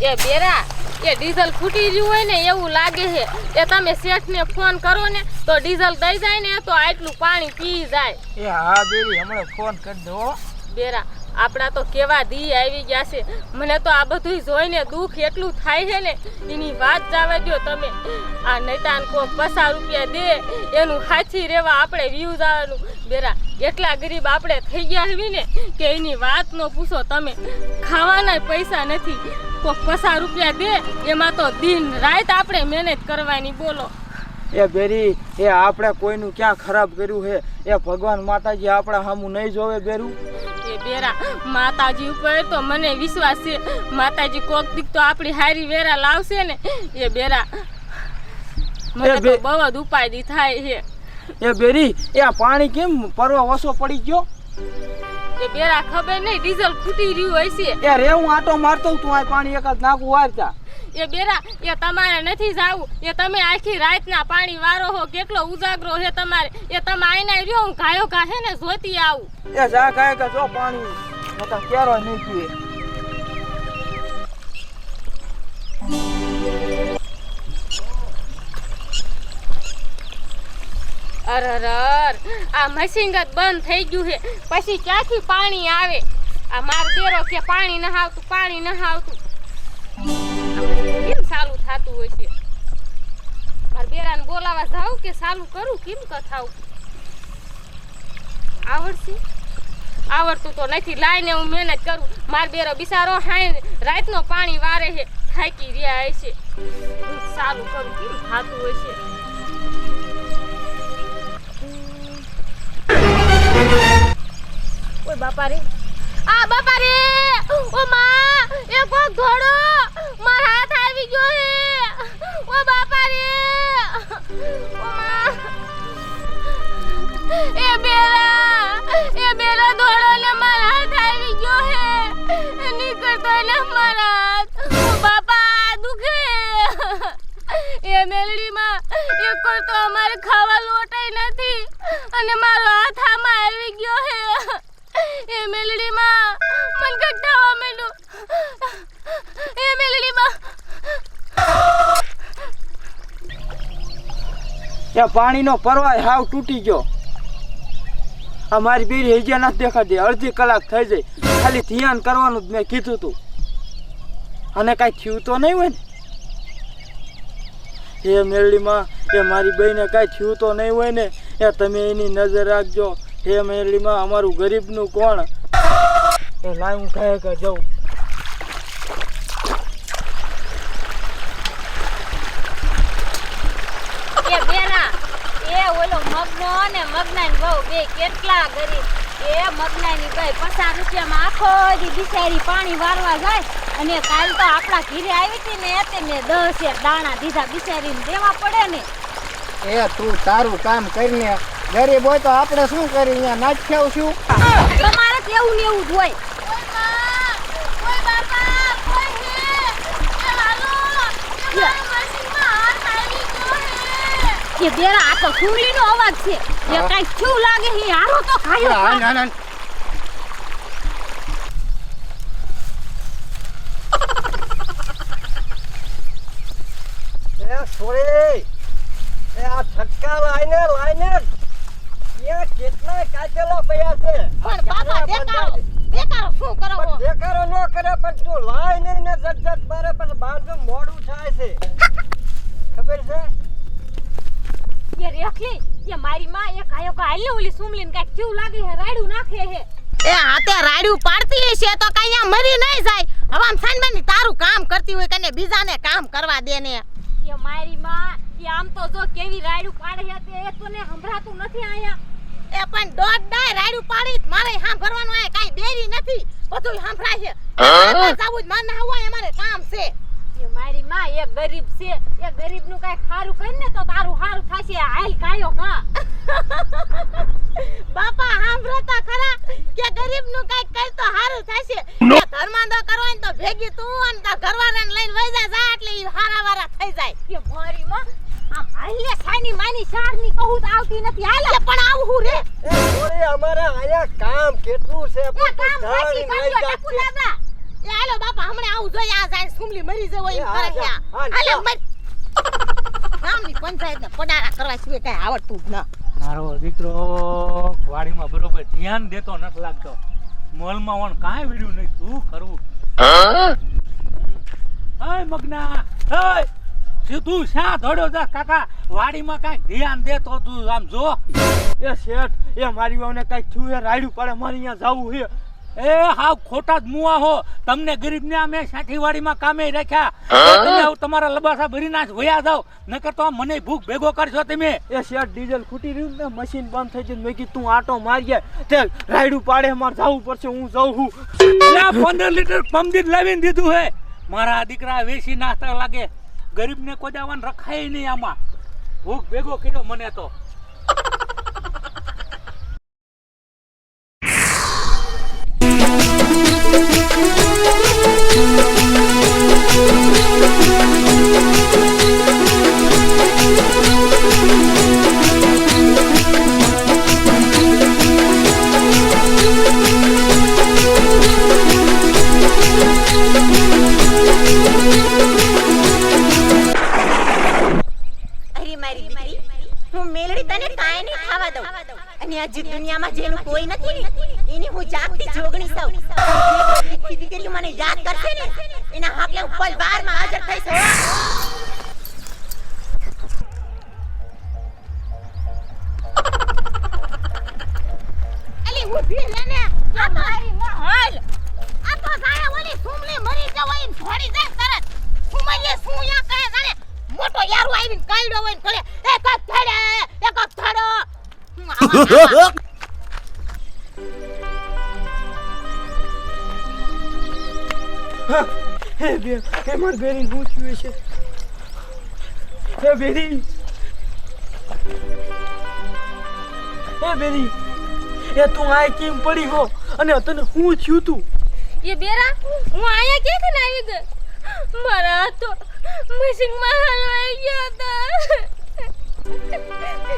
એ બેરા એ diesel ફૂટી ગયું હોય ને એવું લાગે છે. એ તમે શેઠને ફોન કરો ને તો ડીઝલ દઈ જાય ને તો આટલું પાણી પી જાય. એ હા બેરી હમણાં ફોન કરી દો. બેરા આપણા તો કેવા દી આવી ગયા છે. મને તો આ બધું જોઈને દુઃખ એટલું થાય છે ને એની વાત જવા દો તમે. આ નૈતાન કો પચાસ રૂપિયા દે એનું હાથી રહેવા આપણે વ્યૂ જવાનું. બેરા એટલા ગરીબ આપણે થઈ ગયા હવી ને કે એની વાત ન પૂછો તમે. ખાવાના પૈસા નથી. કોક પચાસ રૂપિયા દે એમાં તો દિન રાત આપણે મહેનત કરવાની બોલો. એ બેરી એ આપણે કોઈનું ક્યાં ખરાબ કર્યું હે? એ ભગવાન માતાજી આપણા સામું નહીં જોવે બેરું? એ બેરા માતાજી ઉપર તો મને વિશ્વાસ છે. માતાજી કોક દીક તો આપણી હારી વેરા લાવશે ને. એ બેરા મને તો બહુ જ ઉપાયથી થાય છે. એ બેરી એ પાણી કેમ પરવા ઓછો પડી ગયો? એ બેરા ખબર નહીં ડીઝલ ખૂટી રહ્યું હોય છે. એ રે હું આટો મારતો હું તું આ પાણી એકાદ નાખું વારતા એ બેરા એ તમારે નથી જાવું. એ તમે આખી રાતના પાણી વારો હો કેટલો ઉજાગરો હે તમારે. એ તમે આઈને રહ્યો હું ગાયો ઘા ને જોતી આવું. એ જા ગાય કે જો પાણી. નકર કેરો નહીં પીએ અરર આ મશીન જ બંધ થઈ ગયું છે. પછી ક્યાંથી પાણી આવે? આ માર દેરો કે પાણી ન આવતું, પાણી ન આવતું. કેમ ચાલુ થતું હોય છે? માર બેરાને બોલાવા જાઉં કે ચાલુ કરું? કેમ કે થાવું? આવડશે? આવડતું તો નથી. લાઈને હું મહેનત કરું. માર બેરો બિચારો હાઈ રાતનો પાણી વારે છે. થાકી રહ્યા છે સારું કરું. કેમ થતું હોય છે? ઓય બાપા રે આ બાપારી! ઓ માં, એ ધોડો માર હાથ આવી ગયો હે! ઓ બાપા એ પાણીનો પરવાય હાવ તૂટી ગયો. આ મારી બેરી હજી નથી દેખાતી અડધી કલાક થઈ જાય. ખાલી ધ્યાન કરવાનું જ મેં કીધું તું. અને કાંઈ થયું તો નહીં હોય ને? એ મેરડીમાં, એ મારી બહેને કાંઈ થયું તો નહીં હોય ને? એ તમે એની નજર રાખજો. હે મેરડીમાં, અમારું ગરીબનું કોણ? એ લાય હું કે જાઉં એ બેના એ ઓલો મગનો ને મગનાની વહુ બે કેટલા ગરીબ. એ મગનાની ભાઈ પચાસ રૂપિયામાં આખો દી બિચારી પાણી વારવા જાય. અને કાલ તો આપણા ઘીરે આવી હતી ને તે મેં દસ એક દાણા દીધા બિચારીને દેવા પડે ને. એ તું તારું કામ કરીને ગરીબ હોય તો આપણે શું કરી અહીંયા નાખ્યા છું? તમારે કેવું ને એવું જ હોય. એ બેરા આ તો સુરલીનો અવાજ છે. એ કઈ શું લાગે હી હારો તો ખાયો હા, ના, ના. એ સોરી. એ આ છક્કા લાઈને લાઈને એ કેટલા કાચેલા પડ્યા છે. પણ બાબા દેખાડો દેખાડો શું કરો પણ દેખાડો ન કરે પણ તું લાઈને ને જટ જટ મારે પણ બાંધું મોડું થાય છે. ખબર છે? એ રેખલી એ મારી માં એ કાયો કા હાલ્યો ઓલી સુમલીને કાંઈક થયું લાગે છે રાયડું નાખે છે. એ હાથે રાડ્યું પાડતી હશે તો કઈ મરી નહીં જાય. હવે આમ સાનબાની તારું કામ કરતી હોય કને બીજાને કામ કરવા દે ને. એ મારી માં કે આમ તો જો કેવી રાયડું પાડે છે તે એ તો ને સંભળાતું નથી આયા એ પણ દોઢ દાય રાડ્યું પાડી મારે સાંભળવાનું આય કાઈ દેરી નથી. બધું સાંભળાય છે. જાવું જ માર ના હોય અમારે કામ છે. એ મારી માં એ ગરીબ છે એ ગરીબનું કઈ ખારું કરી ને તો તારું હારું થશે હાલ કાયો કા બાપા સાંભળતા ખરા કે ગરીબનું કઈ કર તો હારું થશે. કે ધર્માંદો કરવો ને તો ભેગી તું અને તાર ઘરવાળાને લઈને વૈજા જા જા એટલે ઈ હારા વારા થઈ જાય. કે મારી માં આમ હાલ સાની માની શારની કહું તો આવતી નથી. હાલે. પણ આવું રે. એ સોરી અમારે અહીંયા કામ કેટલું છે? પણ કામ પછી. દાદા. એ હાલો બાપા હમણાં આવું જોઈએ આ જાય સુમલી મરી જવો એમ કરે છે હાલે મર. ગામની પંચાયતને પડારા કરવા સિવાય કાંઈ આવડતું જ ન. મારો દીકરો વાડીમાં બરોબર ધ્યાન દેતો નથી લાગતો. મોલમાં વણ કાંઈ વીડ્યું નહીં. શું કરવું હાય મગના હાય સીધું શા ધડો જા કાકા. વાડીમાં કાંઈ ધ્યાન દેતો તું આમ જો. એ શેઠ એ મારી વાવને કાંઈક થયું એ રાયડું પડે મારે અહીંયા જવું છે એ હાવ ખોટા જ મુવા હો. તમને ગરીબને અમે સાઠીવાડીમાં કામે રાખ્યા. તમે આવું તમારા લબાસા ભરીના જ વયા જાવ નકર તો મને ભૂખ ભેગો કરશો તમે. એ શેઠ ડીઝલ ખૂટી રહ્યું ને મશીન બંધ થઈ ગયું મેં કીધું તું આટો મારીએ. તે રાયડું પાડે મારે જવું પડશે હું જઉં છું. પંદર લીટર પમદીદ લાવીને દીધું હે. મારા દીકરા વેસી નાસ્તા લાગે. ગરીબને કોદાવાન રખાય નહીં આમાં. ભૂખ ભેગો કર્યો મને તો. મારી દીકરી, હું મેલડી તને કાંઈ નહીં ખાવા દઉં. અને આ જે દુનિયામાં જેનું કોઈ નથી ને, એની હું જાગતી જોગણી સૌ. દીકરી મને યાદ કરશે ને, એના હાકલે હું પલ બારમાં હાજર થઈશ. હો. અલી ઊભી રહે ને. આ મારી હારી આ તો સાયા ઓલી સુમલી મરી જવાય ને દે તરત. સુમલીએ શું યા કરે જાણે? મોટો યારો આવીને કાયડો હોય ને કરે એક જ થડે એક જ થડો હું બે હે માર બેરી હું થયું છે. હે બેરી. હે બેરી. એ તું આ કેમ પડી હો? અને તને હું થયું તું? એ બેરા હું આયા ક્યાંથી કે આવી ગઈ? મારા હાથ. તો મશીનમાં હલવાઈ ગયા હતા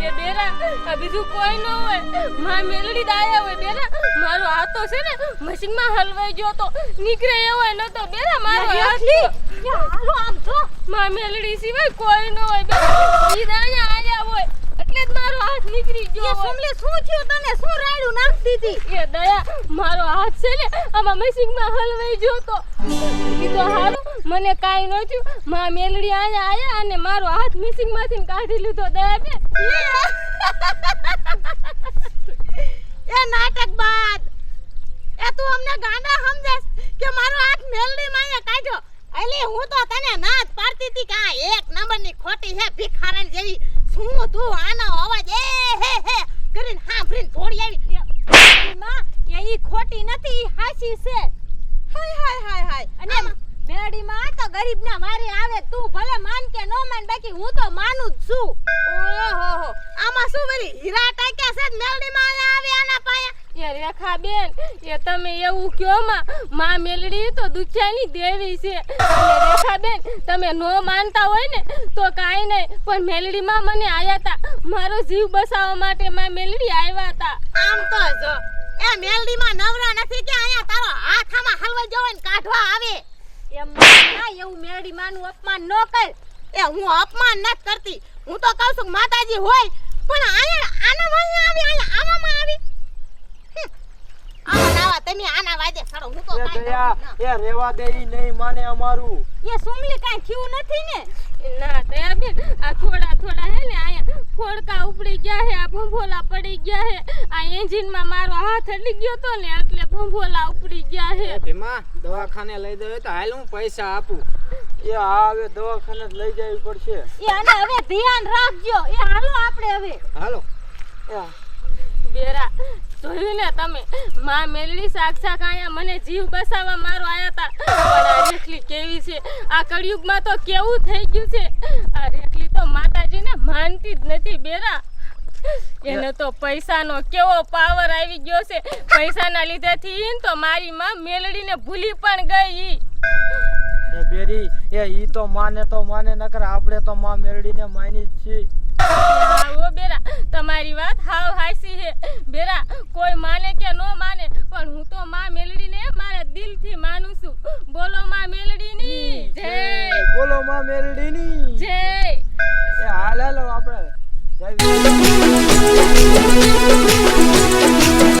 એ બેરા આ બીજું કોઈ ન હોયમાં મેલડી દાયા હોય બેરા મારો હાથો તો છે ને મશીનમાં હલવાઈ ગયો તો નીકળે એવો નતો બેરા મારો હાથ તો હાલો આમ તો માં મેલડી સિવાય કોઈ ન હોય બેરા ઈ દાયા આયા હોય એટલે જ મારો હાથ નીકળી ગયો સુમલે શું થયું? તને શું રાયડું નાખ દીધી? એ દયા મારો હાથ છે ને આમાં મશીનમાં હલવાઈ ગયો તો. તો હારું મને કાંઈ ન થયું. માં મેલડી આયા આયા અને મારો હાથ મિસિંગમાંથી કાઢી લીધો દયા બે એ નાટક બાદ. એ તું અમને ગાંડા સમજાસ કે મારો હાથ મેલડી માં કાઢ્યો? એટલે હું તો તને ના જ પાડતી હતી કે આ એક નંબરની ખોટી છે ભિખારણ જેવી શું તું આનો અવાજ એ હે હે. કરીને સાંભળીને થોડી આવી. માં એ ઈ ખોટી નથી ઈ હાસી છે. હાય હાય હાય હાય. અને મેડી માં તો ગરીબ ના મારે આવે તું ભલે માન કે નો માન બાકી હું તો માનું જ છું. ઓહો. આમાં શું વળી? હીરા ટાક્યા છે મેલડી માં આવે આના પાયા? એ રેખા બેન એ તમે એવું કયો માં માં મેલડી તો દુખ્યાની દેવી છે. અને રેખા બેન તમે નો માનતા હોય ને તો કાંઈ નહીં પણ મેલડી માં મને આયા હતા મારો જીવ બસાવવા માટે માં મેલડી આવ્યા હતા આમ તો જો એ મેલડી માં નવરા નથી કે અહીંયા તારો હાથામાં હલવા જવો ને કાઢવા આવે. એમ ના એવું મેલડી માનું અપમાન ન કર. એ હું અપમાન ન કરતી. હું તો કહું છું માતાજી હોય પણ આને આને વાંહે આવી અહીંયા આવામાં આવી હમ. આવા નાવા તમે આના વાજે સડો તો એ રેવા દે ઈ નહીં માને અમારું. એ સુમલી કાઈ થયું નથી ને? ના દયા બેન આ થોડા થોડા હે ને અહીંયા ફોડકા ઉપડી ગયા હે આ ભંભોલા પડી ગયા હે આ એન્જિનમાં મારો હાથ અડી ગયો તો ને એટલે ભંભોલા ઉપડી ગયા હે. ભીમા દવાખાને લઈ દો તો હાલ હું પૈસા આપું. એ હવે દવાખાને લઈ જવી પડશે. એ અને હવે ધ્યાન રાખજો. એ હાલો આપણે હવે. હાલો. બેરા જોયું ને તમે? માં મેલડી સાક્ષાત આયા મને જીવ બસાવવા મારો આયા તા. પણ આ રેખલી કેવી છે? આ કળિયુગમાં તો કેવું થઈ ગયું છે? આ રેખલી તો માતાજીને માનતી જ નથી બેરા. એને તો પૈસાનો કેવો પાવર આવી ગયો છે? પૈસાના લીધેથી તો મારી માં મેલડીને ભૂલી પણ ગઈ. ઈ. એ બેરી એ ઈ તો માને તો માને નકર આપણે તો માં મેલડીને માની જ છીએ. આવો બેરા તમારી વાત હાવ હાસી છે. બેરા કોઈ માને કે ન માને પણ હું તો માં મેલડીને મારા દિલથી માનું છું. બોલો માં મેલડીની જય. બોલો માં મેલડીની. જય.